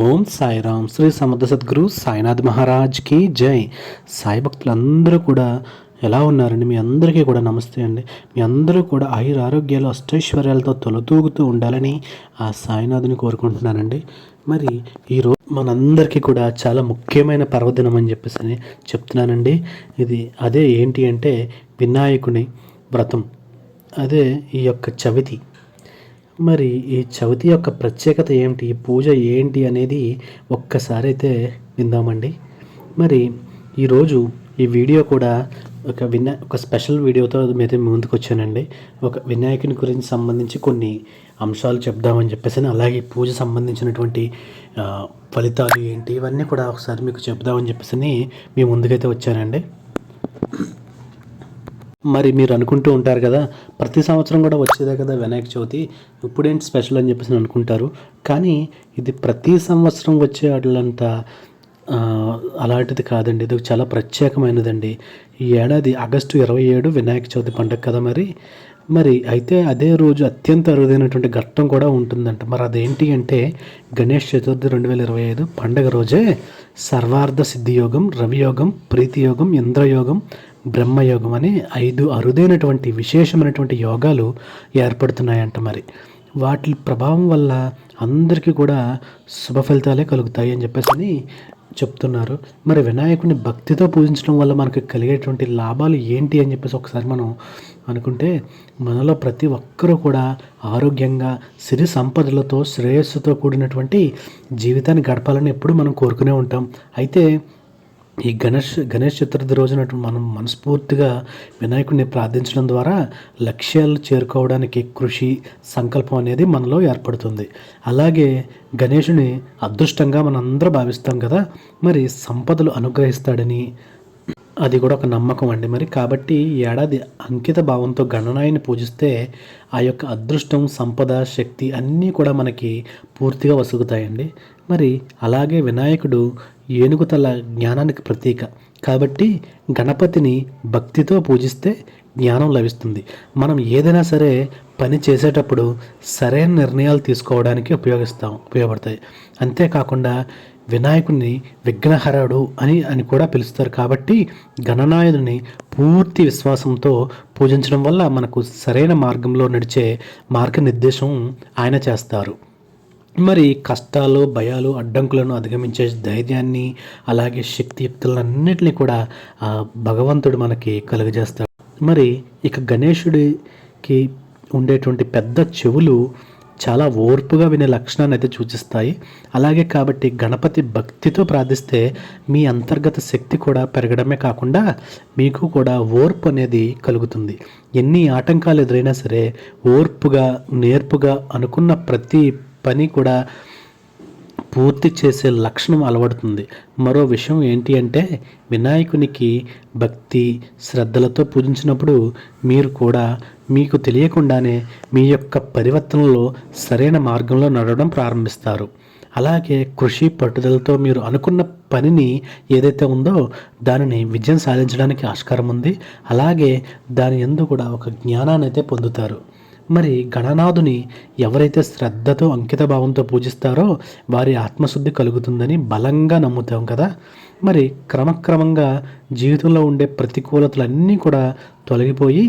ఓం సాయిరామ్ శ్రీ సమర్థ సద్గురు సాయినాథ్ మహారాజ్కి జై. సాయి భక్తులందరూ కూడా ఎలా ఉన్నారండి? మీ అందరికీ కూడా నమస్తే అండి. మీ అందరూ కూడా ఆయుర ఆరోగ్యాలు అష్టైశ్వర్యాలతో తొలతూగుతూ ఉండాలని ఆ సాయినాథుని కోరుకుంటున్నానండి. మరి ఈరోజు మనందరికీ కూడా చాలా ముఖ్యమైన పర్వదినం అని చెప్పేసి అని చెప్తున్నానండి. ఇది అదే ఏంటి అంటే వినాయకుని వ్రతం. అదే ఈ యొక్క చవితి. మరి ఈ చవితి యొక్క ప్రత్యేకత ఏమిటి? పూజ ఏంటి అనేది ఒక్కసారి అయితే విందామండి. మరి ఈరోజు ఈ వీడియో కూడా ఒక వినా ఒక స్పెషల్ వీడియోతో మీద ముందుకు వచ్చానండి. ఒక వినాయకుని గురించి సంబంధించి కొన్ని అంశాలు చెప్దామని చెప్పేసి అలాగే పూజ సంబంధించినటువంటి ఫలితాలు ఏంటి ఇవన్నీ కూడా ఒకసారి మీకు చెప్దామని చెప్పేసి మీ ముందుకైతే వచ్చానండి. మరి మీరు అనుకుంటూ ఉంటారు కదా ప్రతి సంవత్సరం కూడా వచ్చేదే కదా వినాయక చవితి. ఇప్పుడేంటి స్పెషల్ అని చెప్పేసి అనుకుంటారు. కానీ ఇది ప్రతి సంవత్సరం వచ్చే వాటిలంత అలాంటిది కాదండి. ఇది చాలా ప్రత్యేకమైనదండి. ఈ ఏడాది ఆగస్టు ఇరవై ఏడు వినాయక చవితి పండుగ కదా మరి. మరి అయితే అదే రోజు అత్యంత అరుదైనటువంటి ఘట్టం కూడా ఉంటుందంట. మరి అదేంటి అంటే గణేష్ చతుర్థి రెండు వేల ఇరవై ఐదు పండగ రోజే సర్వార్థ సిద్ధియోగం రవియోగం ప్రీతియోగం ఇంద్రయోగం బ్రహ్మయోగం అని ఐదు అరుదైనటువంటి విశేషమైనటువంటి యోగాలు ఏర్పడుతున్నాయంట మరి. వాటి ప్రభావం వల్ల అందరికీ కూడా శుభ ఫలితాలే కలుగుతాయి అని చెప్పేసి చెప్తున్నారు. మరి వినాయకుడిని భక్తితో పూజించడం వల్ల మనకు కలిగేటువంటి లాభాలు ఏంటి అని చెప్పేసి ఒకసారి మనం అనుకుంటే మనలో ప్రతి ఒక్కరూ కూడా ఆరోగ్యంగా సిరి సంపదలతో శ్రేయస్సుతో కూడినటువంటి జీవితాన్ని గడపాలని ఎప్పుడు మనం కోరుకునే ఉంటాం. అయితే ఈ గణేష్ గణేష్ చతుర్థి రోజున మనం మనస్ఫూర్తిగా వినాయకుడిని ప్రార్థించడం ద్వారా లక్ష్యాలు చేరుకోవడానికి కృషి సంకల్పం అనేది మనలో ఏర్పడుతుంది. అలాగే గణేషుని అదృష్టంగా మనందరూ భావిస్తాం కదా. మరి సంపదలు అనుగ్రహిస్తాడని అది కూడా ఒక నమ్మకం అండి మరి. కాబట్టి ఈ ఏడాది అంకిత భావంతో గణనాయని పూజిస్తే ఆ యొక్క అదృష్టం సంపద శక్తి అన్నీ కూడా మనకి పూర్తిగా వసుగుతాయండి. మరి అలాగే వినాయకుడు ఏనుగు తల జ్ఞానానికి ప్రతీక కాబట్టి గణపతిని భక్తితో పూజిస్తే జ్ఞానం లభిస్తుంది. మనం ఏదైనా సరే పని చేసేటప్పుడు సరైన నిర్ణయాలు తీసుకోవడానికి ఉపయోగిస్తాం ఉపయోగపడతాయి. అంతేకాకుండా వినాయకుడిని విఘ్నహరుడు అని అని కూడా పిలుస్తారు. కాబట్టి గణనాయుడిని పూర్తి విశ్వాసంతో పూజించడం వల్ల మనకు సరైన మార్గంలో నడిచే మార్గనిర్దేశం ఆయన చేస్తారు. మరి కష్టాలు భయాలు అడ్డంకులను అధిగమించే ధైర్యాన్ని అలాగే శక్తియుక్తులన్నింటినీ కూడా ఆ భగవంతుడు మనకి కలుగజేస్తాడు. మరి ఇక గణేశుడికి ఉండేటువంటి పెద్ద చెవులు చాలా ఓర్పుగా వినే లక్షణాన్ని అయితే సూచిస్తాయి. అలాగే కాబట్టి గణపతి భక్తితో ప్రార్థిస్తే మీ అంతర్గత శక్తి కూడా పెరగడమే కాకుండా మీకు కూడా ఓర్పు అనేది కలుగుతుంది. ఎన్ని ఆటంకాలు ఎదురైనా సరే ఓర్పుగా నేర్పుగా అనుకున్న ప్రతి పని కూడా పూర్తి చేసే లక్షణం అలవడుతుంది. మరో విషయం ఏంటి అంటే వినాయకునికి భక్తి శ్రద్ధలతో పూజించినప్పుడు మీరు కూడా మీకు తెలియకుండానే మీ యొక్క పరివర్తనలో సరైన మార్గంలో నడవడం ప్రారంభిస్తారు. అలాగే కృషి పట్టుదలతో మీరు అనుకున్న పనిని ఏదైతే ఉందో దానిని విజయం సాధించడానికి ఆస్కారం ఉంది. అలాగే దాని ఎందు కూడా ఒక జ్ఞానాన్ని అయితే పొందుతారు. మరి గణనాథుని ఎవరైతే శ్రద్ధతో అంకిత భావంతో పూజిస్తారో వారి ఆత్మశుద్ధి కలుగుతుందని బలంగా నమ్ముతాం కదా. మరి క్రమక్రమంగా జీవితంలో ఉండే ప్రతికూలతలన్నీ కూడా తొలగిపోయి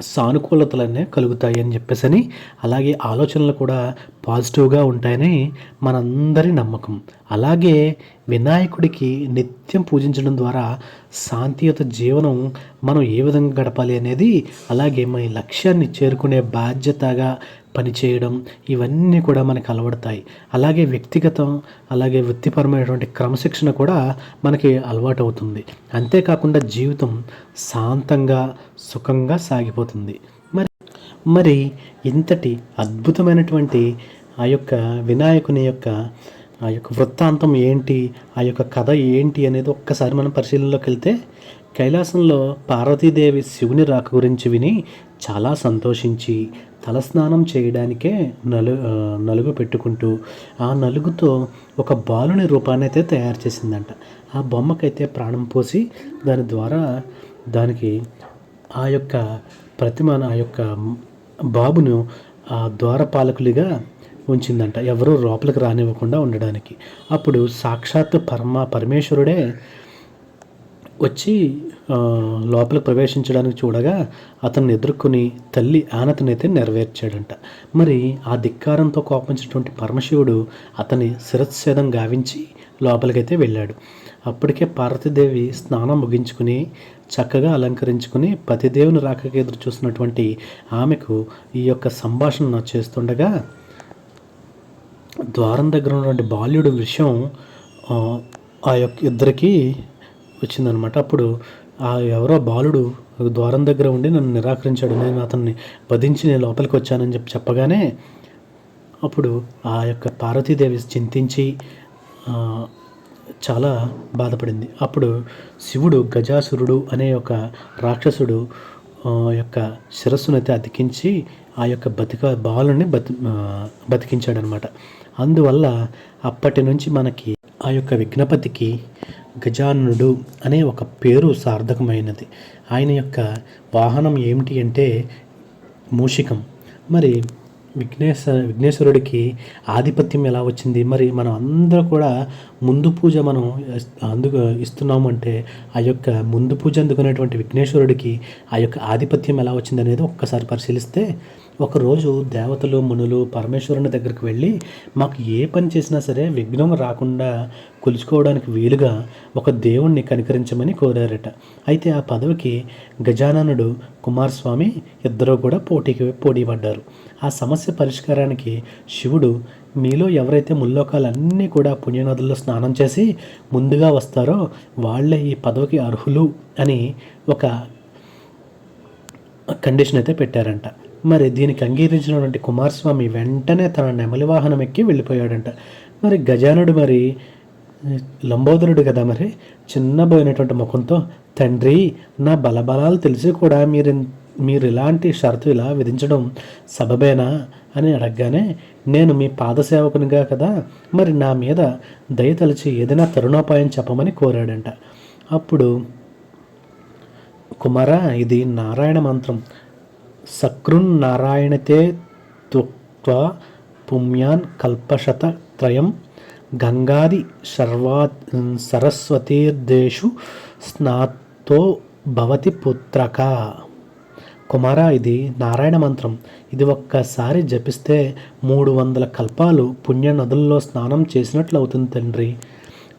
సానుకూలతలనే కలుగుతాయి అని చెప్పేసి అని అలాగే ఆలోచనలు కూడా పాజిటివ్గా ఉంటాయని మనందరి నమ్మకం. అలాగే వినాయకుడికి నిత్యం పూజించడం ద్వారా శాంతియుత జీవనం మనం ఏ విధంగా గడపాలి అనేది అలాగే మన లక్ష్యాన్ని చేరుకునే బాధ్యతగా పనిచేయడం ఇవన్నీ కూడా మనకు అలవడతాయి. అలాగే వ్యక్తిగతం అలాగే వృత్తిపరమైనటువంటి క్రమశిక్షణ కూడా మనకి అలవాటు అవుతుంది అంతేకాకుండా జీవితం శాంతంగా సుఖంగా సాగిపోతుంది. మరి మరి ఇంతటి అద్భుతమైనటువంటి ఆ యొక్క వినాయకుని యొక్క ఆ యొక్క వృత్తాంతం ఏంటి ఆ యొక్క కథ ఏంటి అనేది ఒక్కసారి మనం పరిశీలనలోకి వెళ్తే కైలాసంలో పార్వతీదేవి శివుని రాక గురించి విని చాలా సంతోషించి తలస్నానం చేయడానికే నలు నలుగు పెట్టుకుంటూ ఆ నలుగుతో ఒక బాలుని రూపాన్ని అయితే తయారు చేసిందంట. ఆ బొమ్మకైతే ప్రాణం పోసి దాని ద్వారా దానికి ఆ యొక్క ప్రతిమ ఆ యొక్క బాబును ఆ ద్వారపాలకులుగా ఉంచిందంట. ఎవరూ లోపలికి రానివ్వకుండా ఉండడానికి. అప్పుడు సాక్షాత్ పరమ పరమేశ్వరుడే వచ్చి లోపల లోపలికి ప్రవేశించడానికి చూడగా అతన్ని ఎదుర్కొని తల్లి ఆనతనైతే నెరవేర్చాడంట. మరి ఆ ధిక్కారంతో కోపించినటువంటి పరమశివుడు అతని శిరచ్ఛేదం గావించి లోపలికైతే వెళ్ళాడు. అప్పటికే పార్వతీదేవి స్నానం ముగించుకుని చక్కగా అలంకరించుకుని పతిదేవుని రాకకి ఎదురు చూసినటువంటి ఆమెకు ఈ యొక్క సంభాషణ చేస్తుండగా ద్వారం దగ్గర ఉన్నటువంటి బాల్యుడు విషయం ఆ, ఆ యొక్క ఇద్దరికి వచ్చిందనమాట. అప్పుడు ఆ ఎవరో బాలుడు ద్వారం దగ్గర ఉండి నన్ను నిరాకరించాడు. నేను అతన్ని వధించి నేను లోపలికి వచ్చానని చెప్పి చెప్పగానే అప్పుడు ఆ యొక్క పార్వతీదేవి చింతించి చాలా బాధపడింది. అప్పుడు శివుడు గజాసురుడు అనే ఒక రాక్షసుడు ఆ యొక్క శిరస్సునైతే అతికించి ఆ యొక్క బతిక బాలుని బతి బతికించాడనమాట. అందువల్ల అప్పటి నుంచి మనకి ఆ యొక్క విఘ్నపతికి గజానుడు అనే ఒక పేరు సార్థకమైనది. ఆయన యొక్క వాహనం ఏమిటి అంటే మూషికం. మరి విఘ్నేశ విఘ్నేశ్వరుడికి ఆధిపత్యం ఎలా వచ్చింది? మరి మనం అందరూ కూడా ముందు పూజ మనం అందుకు ఇస్తున్నాము అంటే ఆ యొక్క ముందు పూజ అందుకునేటువంటి విఘ్నేశ్వరుడికి ఆ యొక్క ఆధిపత్యం ఎలా వచ్చింది అనేది ఒక్కసారి పరిశీలిస్తే ఒకరోజు దేవతలు మునులు పరమేశ్వరుని దగ్గరికి వెళ్ళి మాకు ఏ పని చేసినా సరే విఘ్నం రాకుండా కొలుచుకోవడానికి వీలుగా ఒక దేవుణ్ణి కనికరించమని కోరారట. అయితే ఆ పదవికి గజాననుడు కుమారస్వామి ఇద్దరూ కూడా పోటీకి పోటీపడ్డారు. ఆ సమస్య పరిష్కారానికి శివుడు మీలో ఎవరైతే ముల్లోకాలన్నీ కూడా పుణ్యనదుల్లో స్నానం చేసి ముందుగా వస్తారో వాళ్ళే ఈ పదవికి అర్హులు అని ఒక కండిషన్ అయితే పెట్టారంట. మరి దీనికి అంగీకరించినటువంటి కుమారస్వామి వెంటనే తన నెమలి వాహనం ఎక్కి వెళ్ళిపోయాడంట. మరి గజానుడు మరి లంబోదరుడు కదా మరి చిన్నబోయినటువంటి ముఖంతో తండ్రి నా బలబలాలు తెలిసి కూడా మీరు మీరు ఇలాంటి షరతు ఇలా విధించడం సబబేనా? అని అడగగానే నేను మీ పాదసేవకునిగా కదా మరి నా మీద దయతలిచి ఏదైనా తరుణోపాయం చెప్పమని కోరాడంట. అప్పుడు కుమార ఇది నారాయణ మంత్రం. సకృన్నారాయణతే త్వక్వా పుమ్యాన్ కల్పశత త్రయం గంగాది సర్వా సరస్వతీర్దేషు స్నాతో భవతి పుత్రక. కుమార ఇది నారాయణ మంత్రం. ఇది ఒక్కసారి జపిస్తే మూడు వందల కల్పాలు పుణ్య నదుల్లో స్నానం చేసినట్లు అవుతుంది తండ్రి.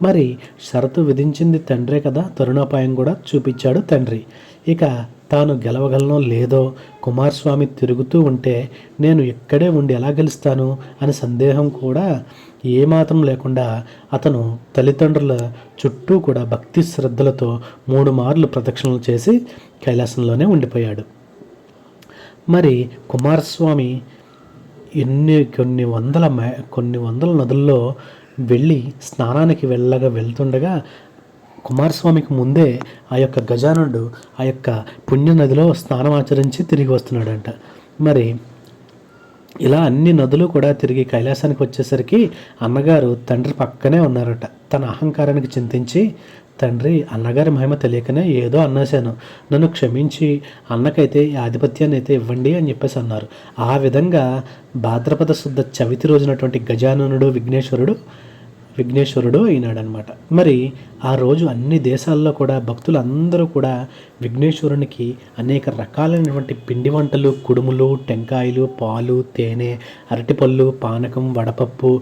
మరి షరతు విధించింది తండ్రే కదా తరుణోపాయం కూడా చూపించాడు తండ్రి. ఇక తాను గెలవగలనో లేదో కుమారస్వామి తిరుగుతూ ఉంటే నేను ఇక్కడే ఉండి ఎలా గెలుస్తాను అని సందేహం కూడా ఏమాత్రం లేకుండా అతను తల్లిదండ్రుల చుట్టూ కూడా భక్తి శ్రద్ధలతో మూడు మార్లు ప్రదక్షిణలు చేసి కైలాసంలోనే ఉండిపోయాడు. మరి కుమారస్వామి ఎన్ని కొన్ని వందల మే కొన్ని వందల నదుల్లో వెళ్ళి స్నానానికి వెళ్ళగా వెళ్తుండగా కుమారస్వామికి ముందే ఆ యొక్క గజానుడు ఆ యొక్క పుణ్య నదిలో స్నానం ఆచరించి తిరిగి వస్తున్నాడంట. మరి ఇలా అన్ని నదులు కూడా తిరిగి కైలాసానికి వచ్చేసరికి అన్నగారు తండ్రి పక్కనే ఉన్నారట. తన అహంకారానికి చింతించి తండ్రి అన్నగారి మహిమ తెలియకనే ఏదో అన్నేశాను. నన్ను క్షమించి అన్నకైతే ఈ ఆధిపత్యాన్ని అయితే ఇవ్వండి అని చెప్పేసి అన్నారు. ఆ విధంగా భాద్రపద శుద్ధ చవితి రోజునటువంటి గజాననుడు విఘ్నేశ్వరుడు విఘ్నేశ్వరుడు అయినాడనమాట మరి ఆ రోజు అన్ని దేశాల్లో కూడా భక్తులు అందరూ కూడా విఘ్నేశ్వరునికి అనేక రకాలైనటువంటి పిండి వంటలు కుడుములు టెంకాయలు పాలు తేనె అరటిపళ్ళు పానకం వడపప్పు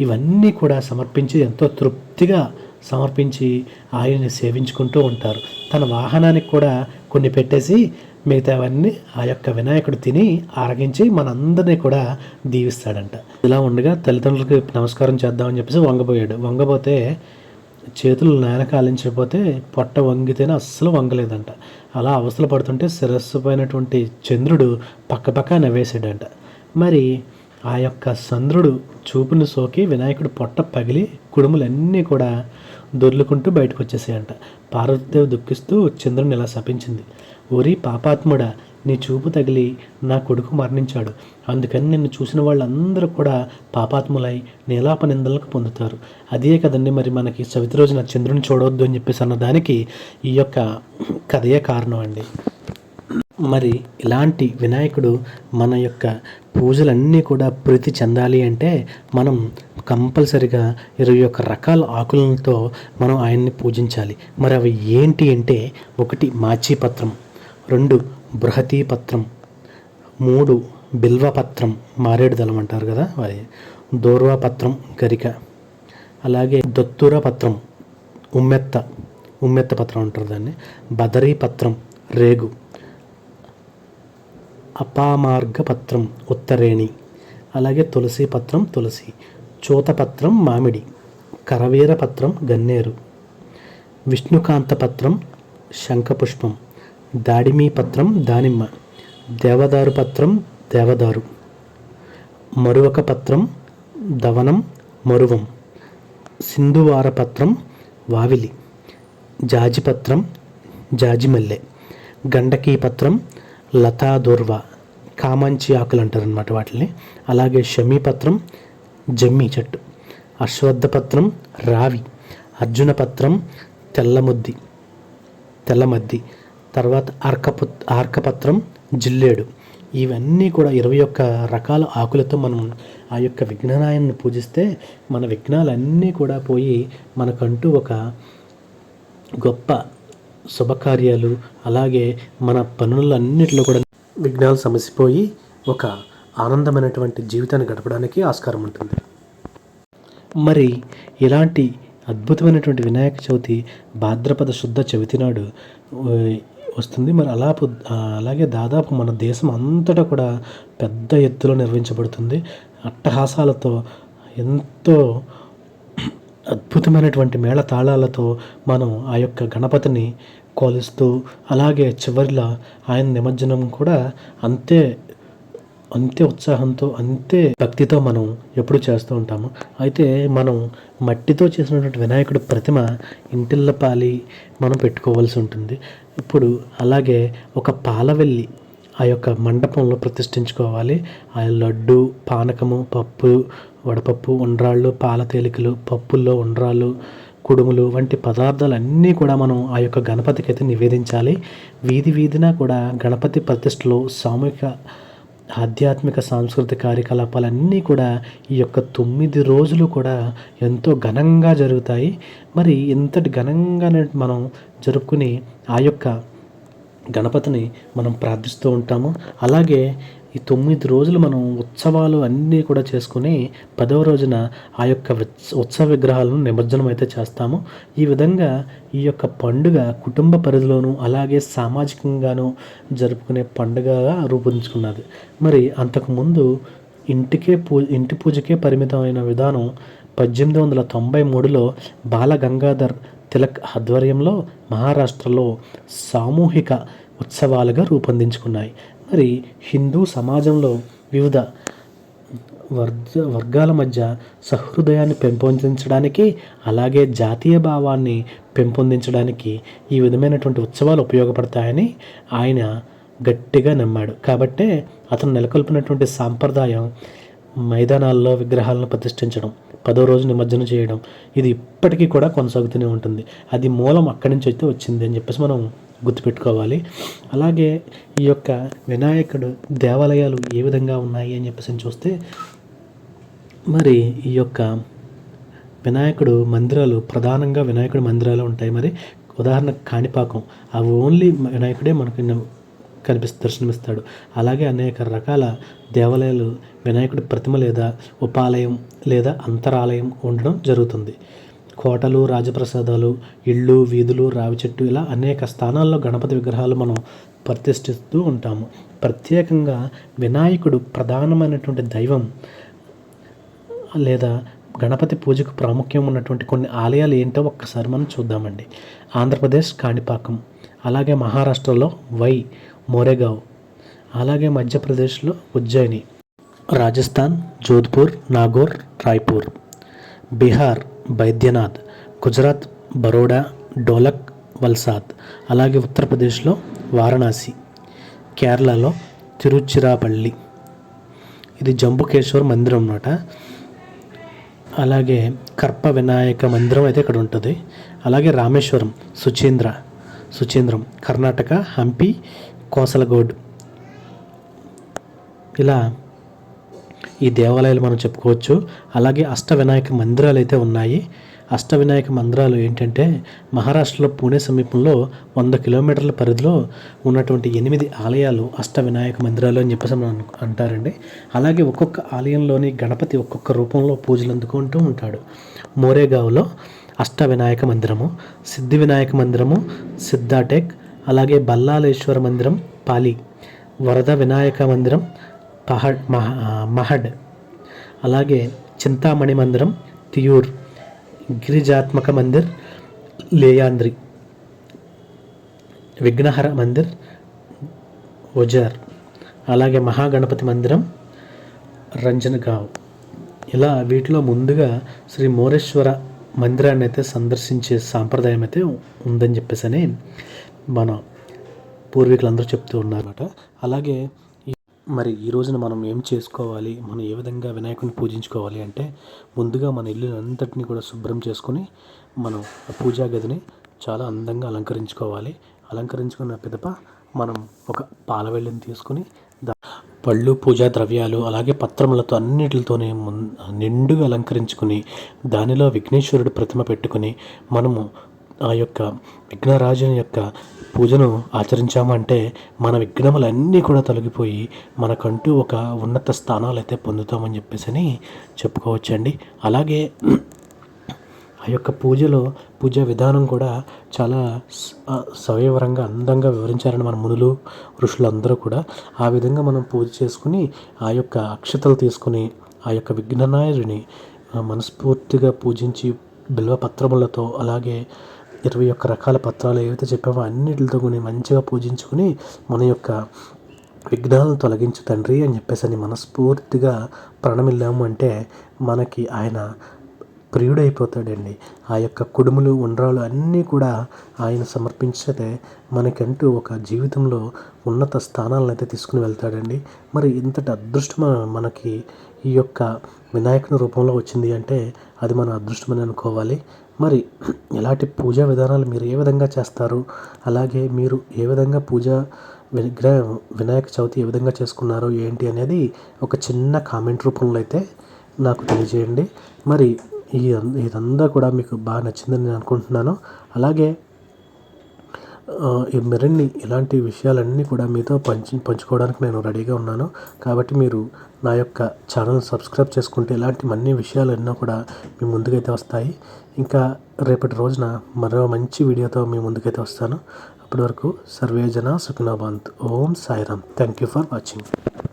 ఇవన్నీ కూడా సమర్పించి ఎంతో తృప్తిగా సమర్పించి ఆయన్ని సేవించుకుంటూ ఉంటారు. తన వాహనానికి కూడా కొన్ని పెట్టేసి మిగతావన్నీ ఆ యొక్క వినాయకుడు తిని ఆరగించి మనందరినీ కూడా దీవిస్తాడంట. ఇలా ఉండగా తల్లిదండ్రులకి నమస్కారం చేద్దామని చెప్పేసి వంగబోయాడు. వంగబోతే చేతులు నేల కాలించకపోతే పొట్ట వంగితేనే అస్సలు వంగలేదంట. అలా అవస్థలు పడుతుంటే శిరస్సు పైనటువంటి చంద్రుడు పక్కపక్క నవ్వేసాడంట మరి ఆ యొక్క చంద్రుడు చూపును సోకి వినాయకుడు పొట్ట పగిలి కుడుములన్నీ కూడా దొర్లుకుంటూ బయటకు వచ్చేసాయంట పార్వతీదేవి దుఃఖిస్తూ చంద్రుని ఇలా శపించింది. ఓరి పాపాత్ముడా నీ చూపు తగిలి నా కొడుకు మరణించాడు. అందుకని నిన్ను చూసిన వాళ్ళందరూ కూడా పాపాత్ములై నీలాప నిందలకు పొందుతారు. అదే కదండి మరి మనకి చవితి రోజున చంద్రుని చూడవద్దు అని చెప్పేసి అన్న దానికి ఈ యొక్క కథయే కారణం అండి. మరి ఇలాంటి వినాయకుడు మన యొక్క పూజలన్నీ కూడా ప్రీతి చెందాలి అంటే మనం కంపల్సరిగా ఇరవై ఒక్క రకాల ఆకులతో మనం ఆయన్ని పూజించాలి. మరి అవి ఏంటి అంటే ఒకటి మాచిపత్రం రెండు బృహతీ పత్రం మూడు బిల్వపత్రం మారేడు దళం అంటారు కదా అది దూర్వాపత్రం గరిక అలాగే దత్తుర పత్రం ఉమ్మెత్త ఉమ్మెత్త పత్రం అంటారు దాన్ని బదరీ పత్రం రేగు అపామార్గ పత్రం ఉత్తరేణి అలాగే తులసి పత్రం తులసి. చూతపత్రం మామిడి కరవీర పత్రం గన్నేరు విష్ణుకాంత పత్రం శంఖపుష్పం దాడిమీ పత్రం దానిమ్మ దేవదారు పత్రం దేవదారు మరువక పత్రం దవనం మరువం సింధువార పత్రం వావిలి జాజిపత్రం జాజిమల్లె గండకీ పత్రం లతా దూర్వ కామంచి ఆకులు అంటారు అనమాట వాటిని అలాగే షమీపత్రం జమ్మి చెట్టు. అశ్వత్థ పత్రం రావి. అర్జున పత్రం తెల్లముద్ది. తెల్లమద్ది. తర్వాత అర్కపు ఆర్కపత్రం జిల్లేడు. ఇవన్నీ కూడా ఇరవై ఒక్క రకాల ఆకులతో మనం ఆ యొక్క విఘ్ననాయన్ని పూజిస్తే మన విఘ్నాలన్నీ కూడా పోయి మనకంటూ ఒక గొప్ప శుభకార్యాలు అలాగే మన పనులన్నిటిలో కూడా విఘ్నాలు సమసిపోయి ఒక ఆనందమైనటువంటి జీవితాన్ని గడపడానికి ఆస్కారం ఉంటుంది. మరి ఇలాంటి అద్భుతమైనటువంటి వినాయక చవితి భాద్రపద శుద్ధ చవితి నాడు వస్తుంది. మరి అలా అలాగే దాదాపు మన దేశం అంతటా కూడా పెద్ద ఎత్తులో నిర్వహించబడుతుంది. అట్టహాసాలతో ఎంతో అద్భుతమైనటువంటి మేళ తాళాలతో మనం ఆ యొక్క గణపతిని కొలుస్తూ అలాగే చివరిలో ఆయన నిమజ్జనం కూడా అంతే అంతే ఉత్సాహంతో అంతే భక్తితో మనం ఎప్పుడు చేస్తూ ఉంటాము. అయితే మనం మట్టితో చేసినటువంటి వినాయకుడి ప్రతిమ ఇంటిల్లపాలి మనం పెట్టుకోవాల్సి ఉంటుంది. ఇప్పుడు అలాగే ఒక పాలవెల్లి ఆ యొక్క మండపంలో ప్రతిష్ఠించుకోవాలి. ఆ లడ్డు పానకము పప్పు వడపప్పు ఉండ్రాళ్ళు పాల తేలికలు పప్పుల్లో ఉండ్రాళ్ళు కుడుములు వంటి పదార్థాలన్నీ కూడా మనం ఆ యొక్క గణపతికి అయితే నివేదించాలి. వీధి వీధిన కూడా గణపతి ప్రతిష్టలో సామూహిక ఆధ్యాత్మిక సాంస్కృతిక కార్యకలాపాలన్నీ కూడా ఈ యొక్క తొమ్మిది రోజులు కూడా ఎంతో ఘనంగా జరుగుతాయి. మరి ఇంతటి ఘనంగా మనం జరుపుకుని ఆ యొక్క గణపతిని మనం ప్రార్థిస్తూ ఉంటాము. అలాగే ఈ తొమ్మిది రోజులు మనం ఉత్సవాలు అన్నీ కూడా చేసుకుని పదవ రోజున ఆ యొక్క ఉత్సవ విగ్రహాలను నిమజ్జనం అయితే చేస్తాము. ఈ విధంగా ఈ యొక్క పండుగ కుటుంబ పరిధిలోనూ అలాగే సామాజికంగానూ జరుపుకునే పండుగగా రూపొందించుకున్నది. మరి అంతకుముందు ఇంటికే పూ ఇంటి పూజకే పరిమితమైన విధానం పద్దెనిమిది వందల తొంభై మూడులో బాల గంగాధర్ తిలక్ ఆధ్వర్యంలో మహారాష్ట్రలో సామూహిక ఉత్సవాలుగా రూపొందించుకున్నాయి. మరి హిందూ సమాజంలో వివిధ వర్గ వర్గాల మధ్య సహృదయాన్ని పెంపొందించడానికి అలాగే జాతీయ భావాన్ని పెంపొందించడానికి ఈ విధమైనటువంటి ఉత్సవాలు ఉపయోగపడతాయని ఆయన గట్టిగా నమ్మాడు. కాబట్టే అతను నెలకొల్పినటువంటి సాంప్రదాయం మైదానాల్లో విగ్రహాలను ప్రతిష్ఠించడం పదో రోజు నిమజ్జనం చేయడం ఇది ఇప్పటికీ కూడా కొనసాగుతూనే ఉంటుంది. అది మూలం అక్కడి నుంచి అయితే వచ్చింది అని చెప్పేసి మనం గుర్తుపెట్టుకోవాలి. అలాగే ఈ యొక్క వినాయకుడు దేవాలయాలు ఏ విధంగా ఉన్నాయి అని చెప్పేసి చూస్తే మరి ఈ యొక్క వినాయకుడు మందిరాలు ప్రధానంగా వినాయకుడి మందిరాలు ఉంటాయి. మరి ఉదాహరణ కాణిపాకం. అవి ఓన్లీ వినాయకుడే మనకు న- కనిపిస్తూ దర్శనమిస్తాడు. అలాగే అనేక రకాల దేవాలయాలు వినాయకుడి ప్రతిమ లేదా ఉపాలయం లేదా అంతరాలయం ఉండడం జరుగుతుంది. కోటలు రాజప్రసాదాలు ఇళ్ళు వీధులు రావి చెట్టు ఇలా అనేక స్థానాల్లో గణపతి విగ్రహాలు మనం ప్రతిష్ఠిస్తూ ఉంటాము. ప్రత్యేకంగా వినాయకుడు ప్రధానమైనటువంటి దైవం లేదా గణపతి పూజకు ప్రాముఖ్యం ఉన్నటువంటి కొన్ని ఆలయాలు ఏంటో ఒక్కసారి మనం చూద్దామండి. ఆంధ్రప్రదేశ్ కాణిపాకం అలాగే మహారాష్ట్రలో వై మోరేగావ్ అలాగే మధ్యప్రదేశ్లో ఉజ్జయిని రాజస్థాన్ జోధ్పూర్ నాగోర్ రాయ్పూర్ బీహార్ బైద్యనాథ్ గుజరాత్ బరోడా డోలక్ వల్సాద్ అలాగే ఉత్తరప్రదేశ్లో వారణాసి కేరళలో తిరుచిరాపల్లి. ఇది జంబుకేశ్వర్ మందిరం అన్నమాట. అలాగే కర్ప వినాయక మందిరం అయితే ఇక్కడ ఉంటుంది. అలాగే రామేశ్వరం సుచీంద్ర సుచీంద్రం కర్ణాటక హంపి కోసలగోడ్. ఇలా ఈ దేవాలయాలు మనం చెప్పుకోవచ్చు. అలాగే అష్ట వినాయక మందిరాలు అయితే ఉన్నాయి. అష్ట వినాయక మందిరాలు ఏంటంటే మహారాష్ట్రలో పూణే సమీపంలో వంద కిలోమీటర్ల పరిధిలో ఉన్నటువంటి ఎనిమిది ఆలయాలు అష్ట వినాయక మందిరాలు అని చెప్పేసి మనం అను- అంటారండి. అలాగే ఒక్కొక్క ఆలయంలోని గణపతి ఒక్కొక్క రూపంలో పూజలు అందుకుంటూ ఉంటాడు. మోరేగావ్లో అష్ట వినాయక మందిరము సిద్ధి వినాయక మందిరము సిద్ధాటెక్ అలాగే బల్లాలేశ్వర మందిరం పాలి వరద వినాయక మందిరం పహడ్ మహ మహడ్. అలాగే చింతామణి మందిరం తియూర్. గిరిజాత్మక మందిర్ లేయాంద్రి విఘ్నహర మందిర్ ఒజార్. అలాగే మహాగణపతి మందిరం రంజన్గావ్. ఇలా వీటిలో ముందుగా శ్రీ మోరేశ్వర మందిరాన్ని అయితే సందర్శించే సాంప్రదాయం అయితే ఉందని చెప్పేసి అని మన పూర్వీకులందరూ చెప్తూ ఉన్నారన్నమాట. అలాగే మరి ఈ రోజున మనం ఏం చేసుకోవాలి? మనం ఏ విధంగా వినాయకుని పూజించుకోవాలి అంటే ముందుగా మన ఇల్లు అంతటిని కూడా శుభ్రం చేసుకొని మనం ఆ పూజా గదిని చాలా అందంగా అలంకరించుకోవాలి. అలంకరించుకున్న పిదప మనం ఒక పాల వెళ్ళని తీసుకొని పళ్ళు పూజా ద్రవ్యాలు అలాగే పత్రములతో అన్నిటితోనే మున్ నిండుగా అలంకరించుకుని దానిలో విఘ్నేశ్వరుడు ప్రతిమ పెట్టుకుని మనము ఆ యొక్క విఘ్నరాజుని యొక్క పూజను ఆచరించామంటే మన విఘ్నములన్నీ కూడా తొలగిపోయి మనకంటూ ఒక ఉన్నత స్థానాలు అయితే పొందుతామని చెప్పేసి అని చెప్పుకోవచ్చండి. అలాగే ఆ యొక్క పూజలో పూజా విధానం కూడా చాలా స- సవివరంగా అందంగా వివరించారని మన మునులు ఋషులు అందరూ కూడా. ఆ విధంగా మనం పూజ చేసుకుని ఆ యొక్క అక్షతలు తీసుకుని ఆ యొక్క విఘ్ననాయుడిని మనస్ఫూర్తిగా పూజించి బిల్వ పత్రములతో అలాగే ఇరవై ఒక్క రకాల పత్రాలు ఏవైతే చెప్పామో అన్నిటితో కొని మంచిగా పూజించుకుని మన యొక్క విఘ్నాలను తొలగించు తండ్రి అని చెప్పేసి అని మనస్ఫూర్తిగా ప్రణమిల్లాము అంటే మనకి ఆయన ప్రియుడైపోతాడండి. ఆ యొక్క కుడుములు ఉండ్రాలు అన్నీ కూడా ఆయన సమర్పించితే మనకంటూ ఒక జీవితంలో ఉన్నత స్థానాలను అయితే తీసుకుని వెళ్తాడండి. మరి ఇంతటి అదృష్టం మనకి ఈ యొక్క వినాయకుని రూపంలో వచ్చింది అంటే అది మన అదృష్టమని అనుకోవాలి. మరి ఇలాంటి పూజా విధానాలు మీరు ఏ విధంగా చేస్తారు? అలాగే మీరు ఏ విధంగా పూజ విగ్రహ వినాయక చవితి ఏ విధంగా చేసుకున్నారో ఏంటి అనేది ఒక చిన్న కామెంట్ రూపంలో అయితే నాకు తెలియజేయండి. మరి ఈ ఇదంతా కూడా మీకు బాగా నచ్చిందని నేను అనుకుంటున్నాను. అలాగే ఈ మరిన్ని ఇలాంటి విషయాలన్నీ కూడా మీతో పంచి పంచుకోవడానికి నేను రెడీగా ఉన్నాను. కాబట్టి మీరు నా యొక్క ఛానల్ సబ్స్క్రైబ్ చేసుకుంటే ఇలాంటి అన్ని విషయాలు ఎన్నో కూడా మీ ముందుకైతే వస్తాయి. ఇంకా రేపటి రోజున మరో మంచి వీడియోతో మీ ముందుకైతే వస్తాను. అప్పటి వరకు సర్వేజన సుఖినోబంత్ ఓం Sairam. Thank you for watching